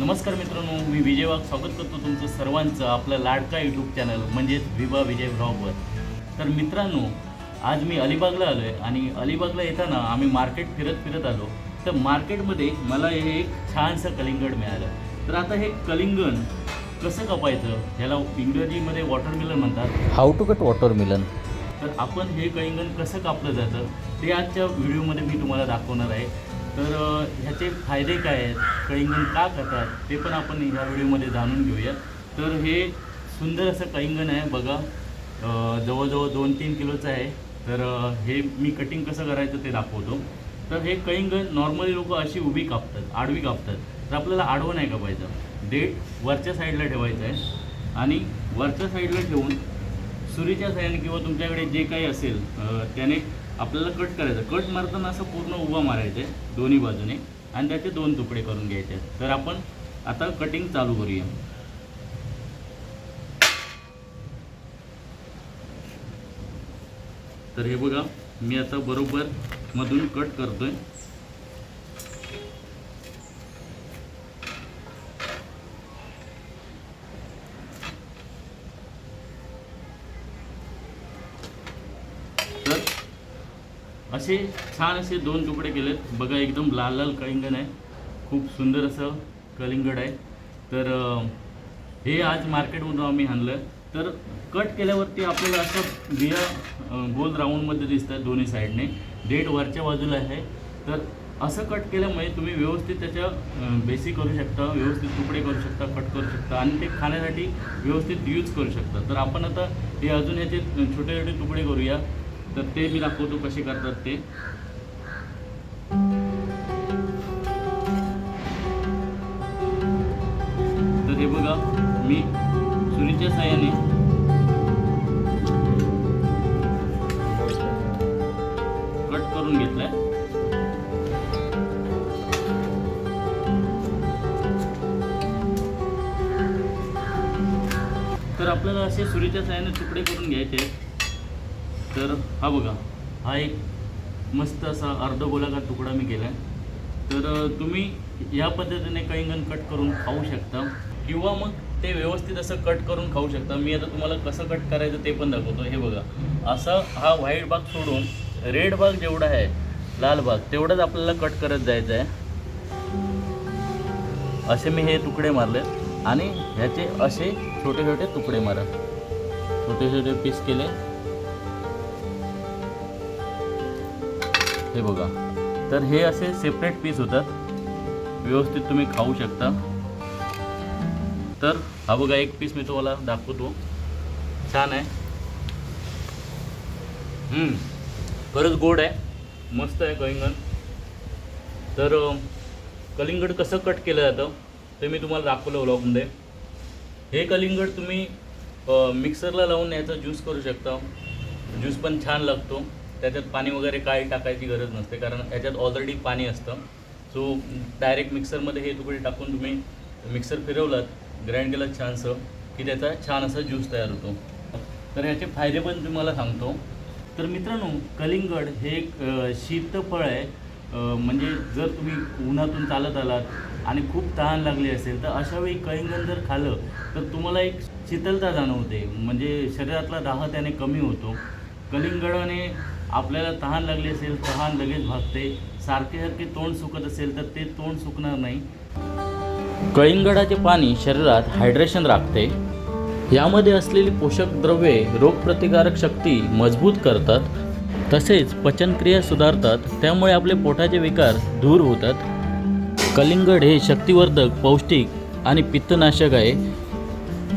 नमस्कार मित्रांनो मी विजय वाघ. स्वागत करतो तुमचं सर्वांचं आपलं लाडका यूट्यूब चॅनल म्हणजेच विवा विजय ब्लॉगवर तर मित्रांनो आज मी अलिबागला आलो आहे आणि अलिबागला येताना आम्ही मार्केट फिरत फिरत आलो. तर मार्केटमध्ये मला हे एक छानसं कलिंगड मिळालं. तर आता हे कलिंगण कसं कापायचं ह्याला इंग्रजीमध्ये वॉटरमिलन म्हणतात. हाऊ टू कट वॉटरमिलन तर आपण हे कलिंगण कसं कापलं जातं ते आजच्या व्हिडिओमध्ये मी तुम्हाला दाखवणार आहे. तर ह्याचे फायदे काय आहेत? कळिंगण का करतात? ते पण आपण ह्या व्हिडिओमध्ये जाणून घेऊया तर हे सुंदर असं कळिंगण आहे बघा. जवळजवळ दोन तीन किलोचं आहे. तर हे मी कटिंग कसं करायचं ते दाखवतो. तर हे कळिंगण नॉर्मली लोक अशी उभी कापतात आडवी कापतात. तर आपल्याला आडवं नाही कापायचं. डेट वरच्या साईडला ठेवायचं आहे. आणि वरच्या साईडला ठेवून सुरीच्या साह्याने किंवा तुमच्याकडे जे काही असेल त्याने आपल्याला कट करायचं. कट मारताना असं पूर्ण उभा मारायचं आहे दोन्ही बाजूने आणि त्याचे दोन तुकडे करून घ्यायचे. आहेत. तर आपण आता कटिंग चालू करूया. तर हे बघा मी आता बरोबर मधून कट करतोय तर असे छान असे दोन तुकडे केलेत. बघा एकदम लाल लाल कलिंगण आहे. खूप सुंदर असं कलिंगड आहे. तर हे आज मार्केटमधून आम्ही आणलं. तर कट केल्यावरती आपल्याला असं बिया गोल राऊंडमध्ये दिसत आहे दोन्ही साईडने डेट वरच्या बाजूला आहे. तर असं कट केल्यामुळे तुम्ही व्यवस्थित त्याच्या बेसिक करू शकता व्यवस्थित तुकडे करू शकता कट करू शकता आणि ते खाण्यासाठी व्यवस्थित यूज करू शकता. तर आपण आता हे अजून याचे छोटे छोटे तुकडे करूया. तर ते मी दाखवतो कसे करतात ते तर हे बघा मी सुरीच्या साह्याने कट करून घेतलाय तर आपल्याला असे सुरीच्या साह्याने तुकडे करून घ्यायचे आहेत. तर हा बघा हा एक मस्त असा अर्धगोलाकार तुकडा मी केला आहे तर तुम्ही या पद्धतीने कलिंगण कट करून खाऊ शकता किंवा मग ते व्यवस्थित असं कट करून खाऊ शकता. मी आता तुम्हाला कसं कट करायचं ते पण दाखवतो. हे बघा असा हा व्हाईट भाग सोडून रेड भाग जेवढा आहे लाल भाग तेवढाच आपल्याला कट करत जायचं आहे. असे मी हे तुकडे मारले आणि ह्याचे असे छोटे छोटे तुकडे मारा. छोटे छोटे पीस केले. हे बघा. तर हे असे सेपरेट पीस होतात. व्यवस्थित तुम्ही खाऊ शकता. तर हा बघा एक पीस मी तुम्हाला दाखवतो. छान आहे. खरंच गोड आहे. मस्त आहे कलिंगण तर कलिंगड कसं कट केलं जातं ते मी तुम्हाला दाखवलं व्लॉगमध्ये हे कलिंगड तुम्ही मिक्सरला लावून याचा ज्यूस करू शकता. ज्यूस पण छान लागतो. त्याच्यात पाणी वगैरे काही टाकायची गरज नसते. कारण याच्यात ऑलरेडी पाणी असतं. सो डायरेक्ट मिक्सरमध्ये हे तुकडे टाकून तुम्ही मिक्सर फिरवलात ग्राइंड केलं छानसं की त्याचा छान असा ज्यूस तयार होतो. तर ह्याचे फायदे पण तुम्हाला सांगतो. तर मित्रांनो कलिंगड हे एक शीतफळ आहे. म्हणजे जर तुम्ही उन्हातून चालत आलात आणि खूप तहान लागली असेल तर अशावेळी कलिंगड जर खाल्लं तर तुम्हाला एक शीतलता जाणवते. म्हणजे शरीरातला दाह त्याने कमी होतो. कलिंगडाने आपल्याला तहान लागली असेल तहान लगेच भागते. सारखे सारखे तोंड सुकत असेल तर ते तोंड सुकणार नाही. कळिंगडाचे पाणी शरीरात हायड्रेशन राखते. यामध्ये असलेली पोषक द्रव्ये रोगप्रतिकारक शक्ती मजबूत करतात. तसेच पचनक्रिया सुधारतात. त्यामुळे आपले पोटाचे विकार दूर होतात. कलिंगड हे शक्तिवर्धक पौष्टिक आणि पित्तनाशक आहे.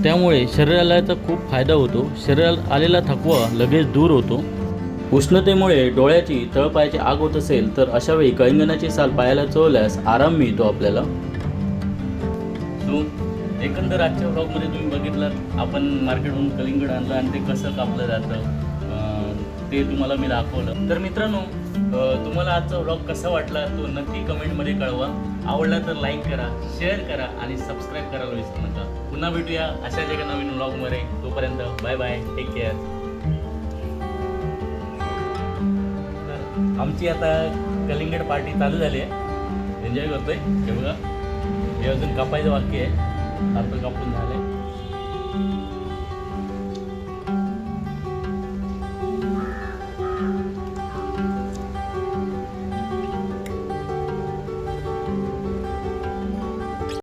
त्यामुळे शरीराला याचा खूप फायदा होतो. शरीराला आलेला थकवा लगेच दूर होतो. उष्णतेमुळे डोळ्याची तळपायाची आग होत असेल तर अशावेळी कलिंगणाची साल पायाला चोळल्यास आराम मिळतो आपल्याला. सो एकंदर आजच्या ब्लॉगमध्ये तुम्ही बघितलं आपण मार्केटहून कलिंगड आणलं आणि ते कसं कापलं जातं ते तुम्हाला मी दाखवलं. तर मित्रांनो तुम्हाला आजचा ब्लॉग कसा वाटला तो नक्की कमेंटमध्ये कळवा. आवडला तर लाईक करा शेअर करा आणि सबस्क्राईब करायला विसरू नका. पुन्हा भेटूया अशाच एका नवीन ब्लॉगमध्ये तोपर्यंत बाय बाय टेक केअर आमची आता कलिंगड पार्टी चालू झाली आहे. एन्जॉय करतोय. हे बघा. हे अजून कापायचं वाक्य आहे. आता कापून झालंय.